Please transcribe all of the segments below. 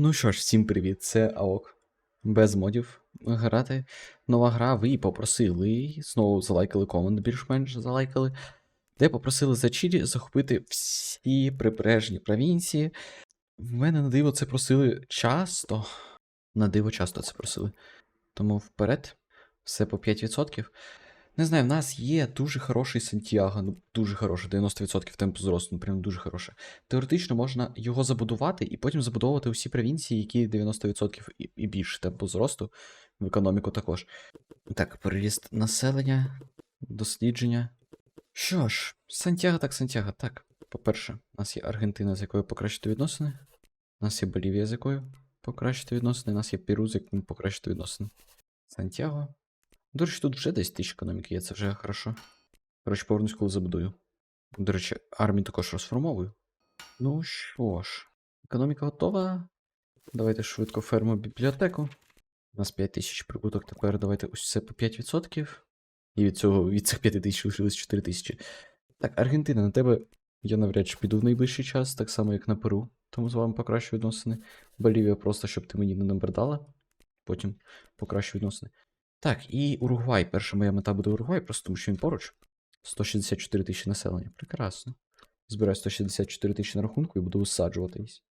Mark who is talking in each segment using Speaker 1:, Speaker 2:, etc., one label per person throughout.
Speaker 1: Ну що ж, всім привіт, це АОК. Без модів грати. Нова гра, ви її попросили. Знову залайкали комент, більш-менш залайкали. Де попросили за Чилі захопити всі прибережні провінції. В мене на диво це просили часто. На диво часто це просили. Тому вперед, все по 5%. Не знаю, в нас є дуже хороший Сантьяго, ну дуже хороший, 90% темпу зросту, ну прям дуже хороше. Теоретично можна його забудувати і потім забудовувати усі провінції, які 90% і, і більше темпу зросту, в економіку також. Так, переїзд населення, дослідження. Що ж, Сантьяго так Сантьяго. Так, по-перше, у нас є Аргентина, з якою покращити відносини. У нас є Болівія, з якою покращити відносини. У нас є Перу, з яким покращити відносини. Сантьяго. До речі, тут вже десь тисяч економіки є, це вже хорошо. Коротше, повернусь, коли забудую. До речі, армію також розформовую. Ну що ж, економіка готова. Давайте швидко ферму бібліотеку. У нас 5 тисяч прибуток, тепер давайте ось це по 5%. І від цього від цих 5 тисяч лишилось 4 тисячі. Так, Аргентина, на тебе я навряд чи піду в найближчий час, так само як на Перу. Тому з вами покращу відносини. Болівія просто, щоб ти мені не набридала. Потім покращу відносини. Так, і Уругвай. Перша моя мета буде Уругвай, просто тому що він поруч. 164 тисячі населення. Прекрасно. Збираю 164 тисячі на рахунку і буду висаджуватись.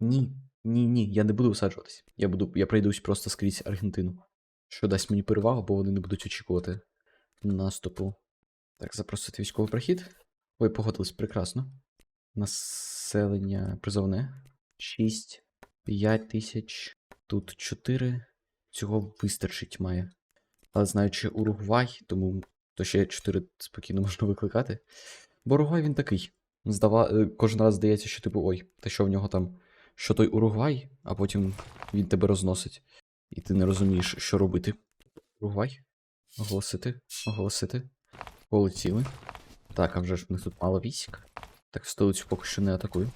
Speaker 1: Ні, ні, ні, я не буду висаджуватись. Я буду, я пройдусь просто скрізь Аргентину. Що дасть мені перевагу, бо вони не будуть очікувати наступу. Так, запросити військовий прохід. Ой, погодились, прекрасно. Населення призовне. 6, 5 тисяч. Тут 4. Цього вистачить має. Але знаючи Уругвай, тому то ще 4 спокійно можна викликати. Бо Уругвай він такий. Здава... е, Кожен раз здається, що типу, ой, та що в нього там, що той Уругвай, а потім він тебе розносить. І ти не розумієш, що робити. Уругвай? Оголосити, оголосити. Полетіли. Так, а вже ж в них тут мало військ. Так, столицю поки що не атакую.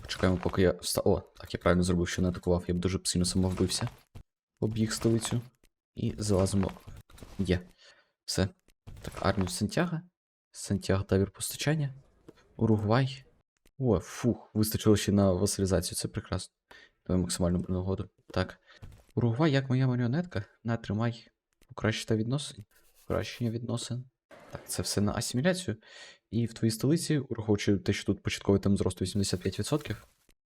Speaker 1: Почекаємо, поки я вста. О, так я правильно зробив, що не атакував, я б дуже сильно самовбився. Об'їх столицю. І залазимо. Є. Все. Так, армію Сантьяго. Сантьяго тавір постачання. Уругвай. О, фух, вистачило ще на васалізацію, це прекрасно. Давай максимальну нагоду. Так. Уругвай, як моя маріонетка. На, тримай. Покращити відносин. Покращення відносин. Так, це все на асиміляцію. І в твоїй столиці, ураховуючи те, що тут початковий там зросту 85%,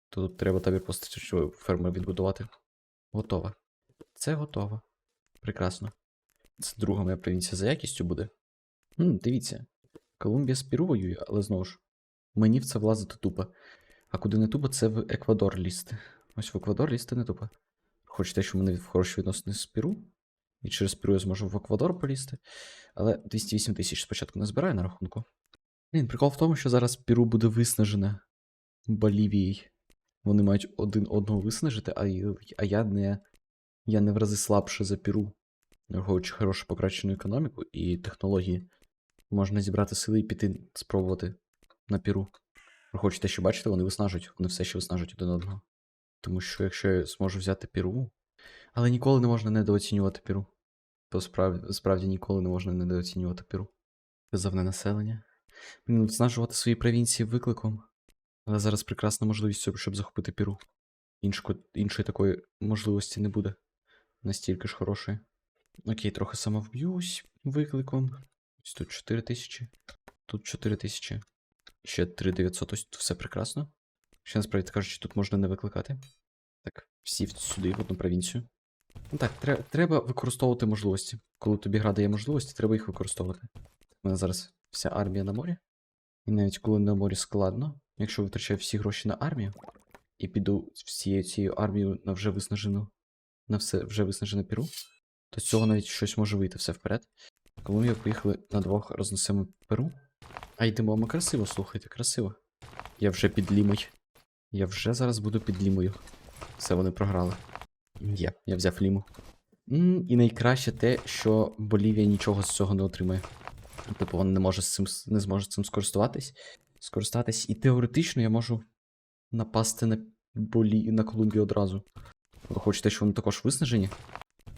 Speaker 1: то тут треба табір постачання фермер відбудувати. Готово. Це готово. Прекрасно. Це друга моя провінція за якістю буде. М, дивіться. Колумбія з Перу воює, але знову ж, мені в це влазити тупо. А куди не тупо, це в Еквадор лізти. Ось в Еквадор лізти не тупо. Хоч те, що в мене в хороші відносини з Перу. І через Перу я зможу в Еквадор полізти. Але 208 тисяч спочатку не збираю на рахунку. Блін, прикол в тому, що зараз Перу буде виснажене Болівією. Вони мають один одного виснажити, а, а я не. Я не в рази слабше за Перу. Враховуючи хорошу покращену економіку і технології, можна зібрати сили і піти спробувати на Перу. Враховуючи те, що бачите, вони виснажують, вони все ще виснажують один одного. Тому що якщо я зможу взяти Перу. Але ніколи не можна недооцінювати Перу. То справді, справді ніколи не можна недооцінювати Перу. Призовне населення. Виснажувати свої провінції викликом. Але зараз прекрасна можливість, щоб захопити Перу. Іншко, іншої такої можливості не буде. Настільки ж хорошої. Окей, трохи самовб'юсь викликом. Ось тут 4 тисячі. Тут 4 тисячі. Ще 3900, ось тут все прекрасно. Ще насправді кажучи, тут можна не викликати. Так, всі сюди, в одну провінцію. Ну так, тре- треба використовувати можливості. Коли тобі гра дає можливості, треба їх використовувати. У мене зараз вся армія на морі. І навіть коли на морі складно, якщо витрачаю всі гроші на армію, і піду всією цією армією на вже виснажену, на все вже виснажене Перу, то цього навіть щось може вийти все вперед. Коли ми поїхали на двох рознесемо Перу. А йдемо ми красиво, слухайте, красиво. Я вже під лімою. Я вже зараз буду під лімою. Все, вони програли. Є, я взяв ліму. М, І найкраще те, що Болівія нічого з цього не отримає. Типу, вона не може з цим не зможе цим скористуватись. Скористатись. І теоретично я можу напасти на Болі... на Колумбію одразу. Ви Хочете, що вони також виснажені?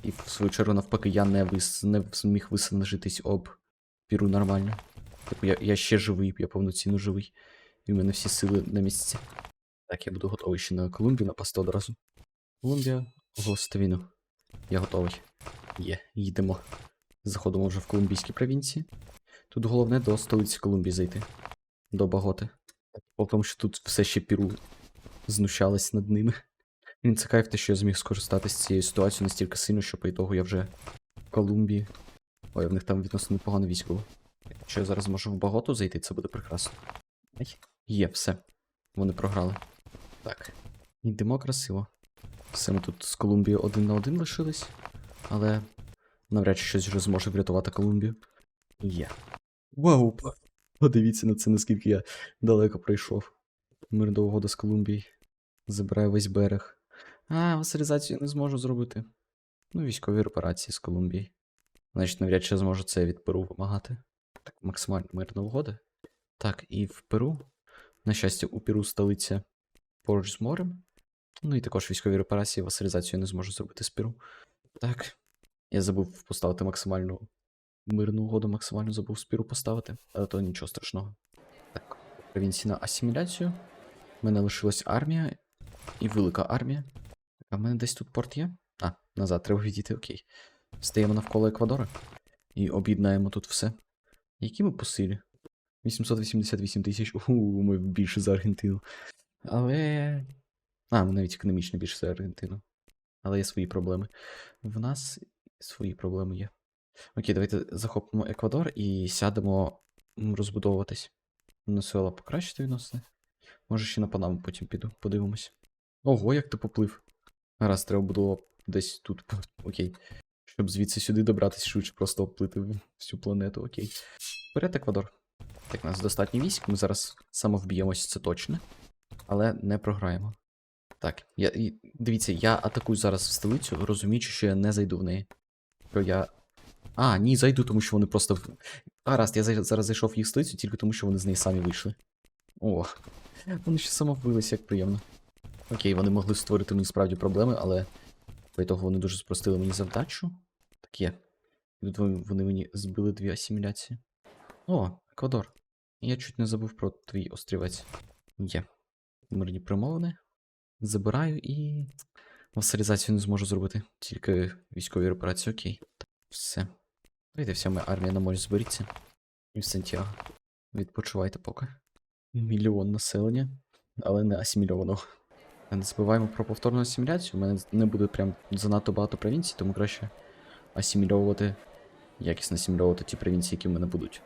Speaker 1: І в свою чергу, навпаки, я не, вис... не зміг виснажитись об Піру нормально. Типу, я, я ще живий, я повноцінно живий. І в мене всі сили на місці. Так, я буду готовий ще на Колумбію напасти одразу. Колумбія, оголосити. Я готовий. Є, їдемо. Заходимо вже в колумбійські провінції. Тут головне до столиці Колумбії зайти. До Баготи. По тому, що тут все ще Піру знущалось над ними. Він це кайф те, що я зміг скористатися цією ситуацією настільки сильно, що по ітогу я вже в Колумбії. Ой, в них там відносно непогано військово. Якщо я зараз можу в Баготу зайти, це буде прекрасно. Є, все. Вони програли. Так. Йдемо красиво. Все ми тут з Колумбією один на один лишились, але навряд чи щось вже зможе врятувати Колумбію. Є. Вау! Подивіться на це, наскільки я далеко пройшов. Мир до угоди з Колумбією. Забираю весь берег. А, васалізацію не зможу зробити. Ну, військові репарації з Колумбії. Значить, навряд чи зможу це від Перу вимагати. Так, максимально мирна угода. Так, і в Перу. На щастя, у Перу столиця поруч з морем. Ну і також військові репарації, васалізацію не зможу зробити з Перу. Так. Я забув поставити максимальну мирну угоду, максимально забув з Перу поставити, але то нічого страшного. Так, провінції на асиміляцію. У мене лишилась армія і велика армія. А в мене десь тут порт є? А, назад, треба відійти, окей. Стаємо навколо Еквадора і об'єднаємо тут все. Які ми по силі? 888 тисяч. Уху, ми більше за Аргентину. Але. А, ми навіть економічно більше за Аргентину. Але є свої проблеми. В нас свої проблеми є. Окей, давайте захопимо Еквадор і сядемо розбудовуватись. Венесуела покращити відносини. Може ще на Панаму потім піду, подивимось. Ого, як ти поплив. Раз, треба було десь тут. Окей. Щоб звідси сюди добратися швидше, просто оплити всю планету, окей. Вперед, Еквадор. Так, у нас достатньо військ, ми зараз самовб'ємось, це точно. Але не програємо. Так, я, дивіться, я атакую зараз в столицю, розуміючи, що я не зайду в неї. Що я. А, ні, зайду, тому що вони просто. Гаразд, я зараз зайшов в їх столицю тільки тому, що вони з неї самі вийшли. О, вони ще самовбилися, як приємно. Окей, вони могли створити мені справді проблеми, але по ітогу вони дуже спростили мені завдачу. Так є. Тут вони мені збили дві асиміляції. О, Еквадор. Я чуть не забув про твій острівець. Є. Мирні примовини. Забираю і. Васалізацію не зможу зробити. Тільки військові репарації, окей. Все. Давайте вся моя армія на морі зберіться. І в Сантьяго. Відпочивайте поки. Мільйон населення, але не асимільованого. Не забуваємо про повторну асиміляцію. У мене не буде прям занадто багато провінцій, тому краще асимільовувати, якісно асимільовувати ті провінції, які в мене будуть.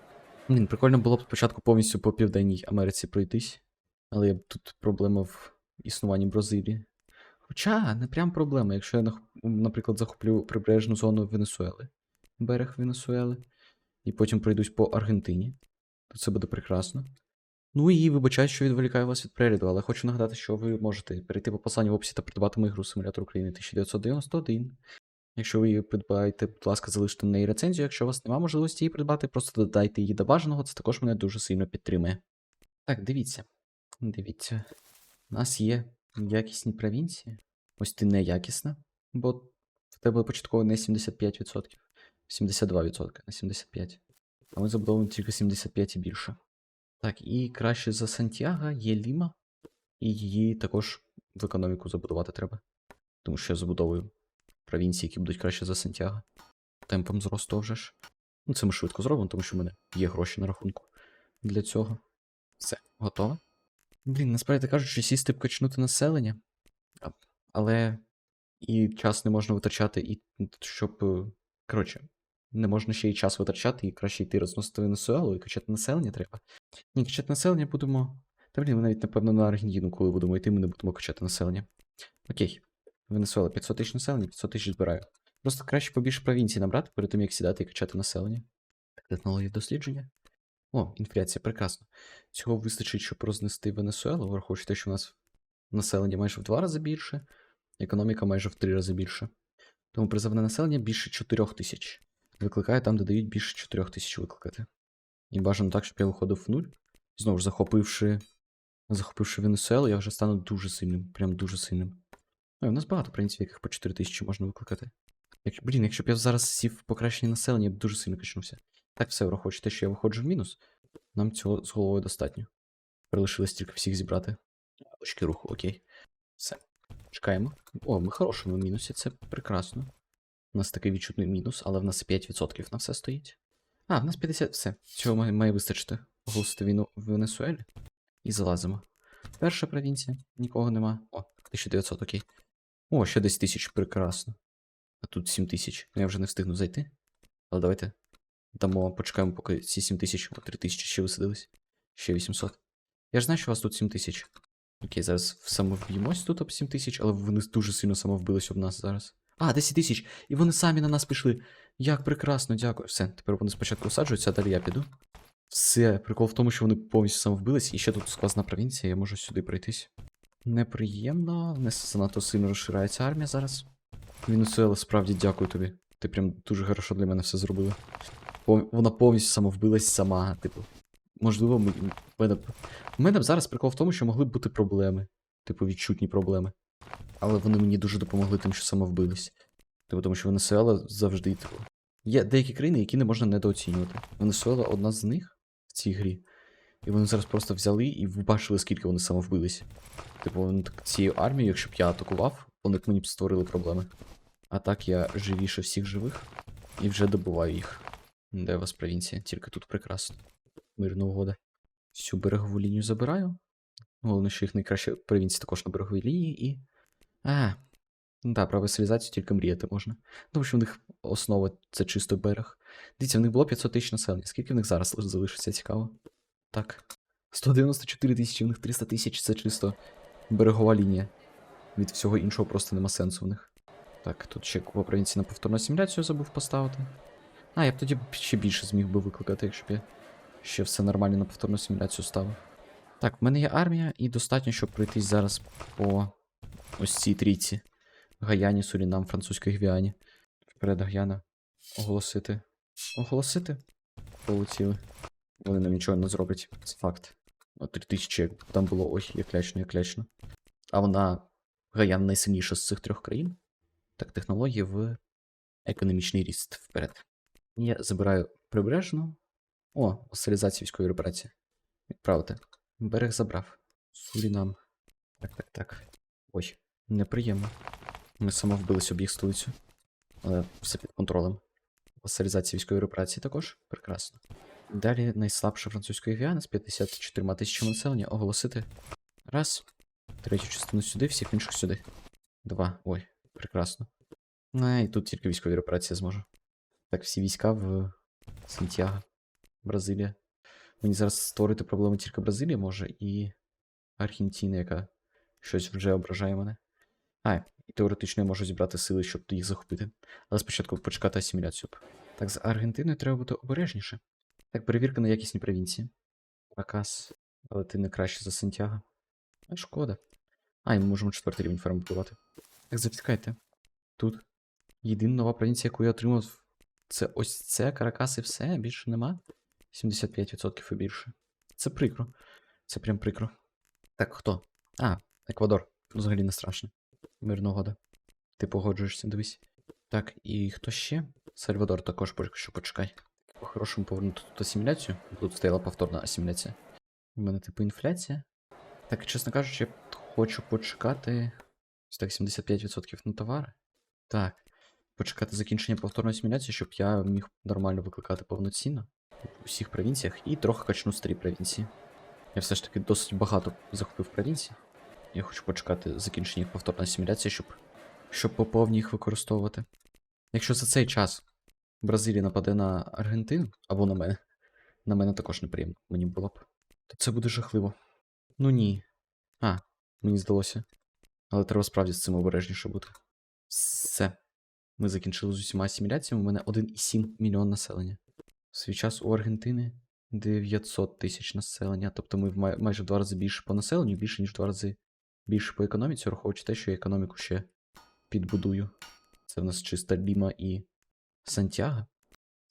Speaker 1: Блін, прикольно було б спочатку повністю по Південній Америці пройтись, але тут проблема в існуванні Бразилії. Хоча не прям проблема, якщо я, наприклад, захоплю прибережну зону Венесуели, берег Венесуели, і потім пройдусь по Аргентині, то це буде прекрасно. Ну і вибачаю, що відволікаю вас від перегляду, але хочу нагадати, що ви можете перейти по посиланню в описі та придбати мою гру Симулятор України 1991. Якщо ви її придбаєте, будь ласка, залиште на неї рецензію. Якщо у вас немає можливості її придбати, просто додайте її до бажаного, це також мене дуже сильно підтримує. Так, дивіться. Дивіться. У нас є якісні провінції. Ось ти неякісна, бо в тебе початково не 75%, 72% на 75%. А ми забудовуємо тільки 75 і більше. Так, і краще за Сантьяго є Ліма, і її також в економіку забудувати треба. Тому що я забудовую провінції, які будуть краще за Сантьяго. Темпом зросту вже ж. Ну, це ми швидко зробимо, тому що в мене є гроші на рахунку для цього. Все, готово. Блін, насправді кажучи, сісти б качнути населення. Але і час не можна витрачати, і щоб. е, Коротше, не можна ще й час витрачати, і краще йти розносити Венесуелу і качати населення треба. Ні, качати населення будемо. Та блін, ми навіть, напевно, на Аргентину, коли будемо йти, ми не будемо качати населення. Окей. Венесуела 500 тисяч населення, 500 тисяч збираю. Просто краще побільше провінцій набрати перед тим, як сідати і качати населення. Так, технологія дослідження. О, інфляція, прекрасно. Цього вистачить, щоб рознести Венесуелу, враховуючи те, що у нас населення майже в два рази більше, економіка майже в три рази більше. Тому призовне населення більше 4 тисяч. Викликає там, де дають більше 4 тисяч викликати. І бажано так, щоб я виходив в нуль. Знову ж захопивши. Захопивши Венесуелу, я вже стану дуже сильним. Прям дуже сильним. Ой, у нас багато принципів, яких по 4 тисячі можна викликати. Як, блін, якщо б я зараз сів покращення населення, я б дуже сильно качнувся. Так, все, враховуючи те, що я виходжу в мінус, нам цього з головою достатньо. Прилишилось тільки всіх зібрати. Очки руху, окей. Все. Чекаємо. О, ми в хорошому мінусі, це прекрасно. У нас такий відчутний мінус, але в нас 5% на все стоїть. А, в нас 50. Все. Цього має, має вистачити. Оголосити війну в Венесуелі. І залазимо. Перша провінція, нікого нема. О, 1900, окей. О, ще десь тисяч, прекрасно. А тут 7 тисяч. Ну я вже не встигну зайти. Але давайте дамо, почекаємо, поки ці 7 тисяч, о, 3 тисячі ще висадились. Ще 800. Я ж знаю, що у вас тут 7 тисяч. Окей, зараз самовб'ємось тут об 7 тисяч, але вони дуже сильно самовбились об нас зараз. А, 10 тисяч! І вони самі на нас пішли. Як прекрасно, дякую. Все, тепер вони спочатку усаджуються, а далі я піду. Все, прикол в тому, що вони повністю самовбились, і ще тут сквозна провінція, я можу сюди пройтись. Неприємно, не занадто сильно розширається армія зараз. Венесуела, справді дякую тобі. Ти прям дуже хорошо для мене все зробила. Вона повністю самовбилась сама, типу. Можливо, ми... в мене б зараз прикол в тому, що могли б бути проблеми. Типу, відчутні проблеми. Але вони мені дуже допомогли тим, що самовбились. Типу, тому що Венесуела завжди, типу. Є деякі країни, які не можна недооцінювати. Венесуела одна з них в цій грі. І вони зараз просто взяли і ви бачили, скільки вони самовбились. Типу, вони так цією армією, якщо б я атакував, вони б мені б створили проблеми. А так я живіше всіх живих і вже добуваю їх. Де у вас провінція? Тільки тут прекрасно. Мирна угода. Всю берегову лінію забираю. Головне, що їх найкраще провінції також на береговій лінії і. А. Ну так, про веселізацію тільки мріяти можна. Тому що в них основа це чисто берег. Дивіться, в них було 500 тисяч населення. Скільки в них зараз залишиться цікаво? Так. 194 тисячі, в них 300 тисяч це чисто берегова лінія. Від всього іншого просто нема сенсу в них. Так, тут ще купа провінцій на повторну асиміляцію забув поставити. А, я б тоді ще більше зміг би викликати, якщо б я ще все нормально на повторну асиміляцію ставив. Так, в мене є армія, і достатньо, щоб пройтись зараз по ось цій трійці. Гаяні, Сурінам, Французькій Гвіані. Вперед Гаяна. Оголосити. Оголосити? Полетіли. Вони нам нічого не зроблять. Це факт. О, 3000, як там було ой, як лячно, як лячно. А вона Гаяна найсильніша з цих трьох країн. Так, технології в економічний ріст вперед. Я забираю прибережну. О, осалізація військової операції. Відправити. Берег забрав. Сурінам. Так, так, так. Ой, неприємно. Ми самовбились об їх столицю. Але все під контролем. Васалізація військової операції також. Прекрасно. Далі найслабша французька Гвіана з 54 тисячами населення оголосити. Раз. Третю частину сюди, всіх інших сюди. Два. Ой, прекрасно. Ну, і тут тільки військові операції зможу. Так, всі війська в Сантьяго. Бразилія. Мені зараз створити проблеми тільки Бразилія може і Аргентина, яка щось вже ображає мене. А, і теоретично я можу зібрати сили, щоб їх захопити. Але спочатку почекати асиміляцію. Так, з Аргентиною треба бути обережніше. Так, перевірка на якісні провінції. Ракас. Але ти не краще за Сантьяго. А шкода. А, і ми можемо четвертий рівень ферм. Так, зачекайте. Тут. Єдина нова провінція, яку я отримав, це ось це, Каракас і все, більше нема. 75% і більше. Це прикро. Це прям прикро. Так, хто? А, Еквадор. Взагалі не страшно. Мирна угода. Ти погоджуєшся, дивись. Так, і хто ще? Сальвадор також поки що почекай. По-хорошому повернути тут асиміляцію. Тут стояла повторна асиміляція. У мене типу інфляція. Так, чесно кажучи, я хочу почекати. Ось так, 75% на товари. Так. Почекати закінчення повторної асиміляції, щоб я міг нормально викликати повноцінно в усіх провінціях і трохи качну старі провінції. Я все ж таки досить багато захопив провінцій. Я хочу почекати закінчення їх повторної асиміляції, щоб, щоб по повній їх використовувати. Якщо за цей час Бразилія нападе на Аргентину або на мене, на мене також неприємно, мені було б. То це буде жахливо. Ну ні. А, мені здалося. Але треба справді з цим обережніше бути. Все. Ми закінчили з усіма асиміляціями. У мене 1,7 мільйон населення. Свій час у Аргентини 900 тисяч населення. Тобто ми май- майже в два рази більше по населенню, більше, ніж в два рази більше по економіці, враховуючи те, що я економіку ще підбудую. Це в нас чиста Ліма і Сантьяго.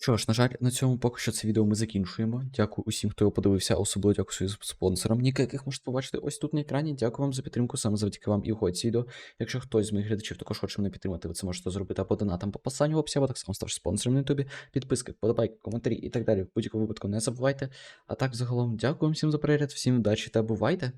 Speaker 1: Що ж, на жаль, на цьому поки що це відео ми закінчуємо. Дякую усім, хто його подивився, особливо дякую своїм спонсорам, ніка яких можете побачити ось тут на екрані. Дякую вам за підтримку, саме завдяки вам і виходить це відео. Якщо хтось з моїх глядачів також хоче мене підтримати, ви це можете зробити або донатом по посиланню в описі, або так само ставши спонсором на ютубі, підписки, подобайки, коментарі і так далі. В будь-якому випадку не забувайте. А так, загалом, дякую всім за перегляд, всім удачі та бувайте!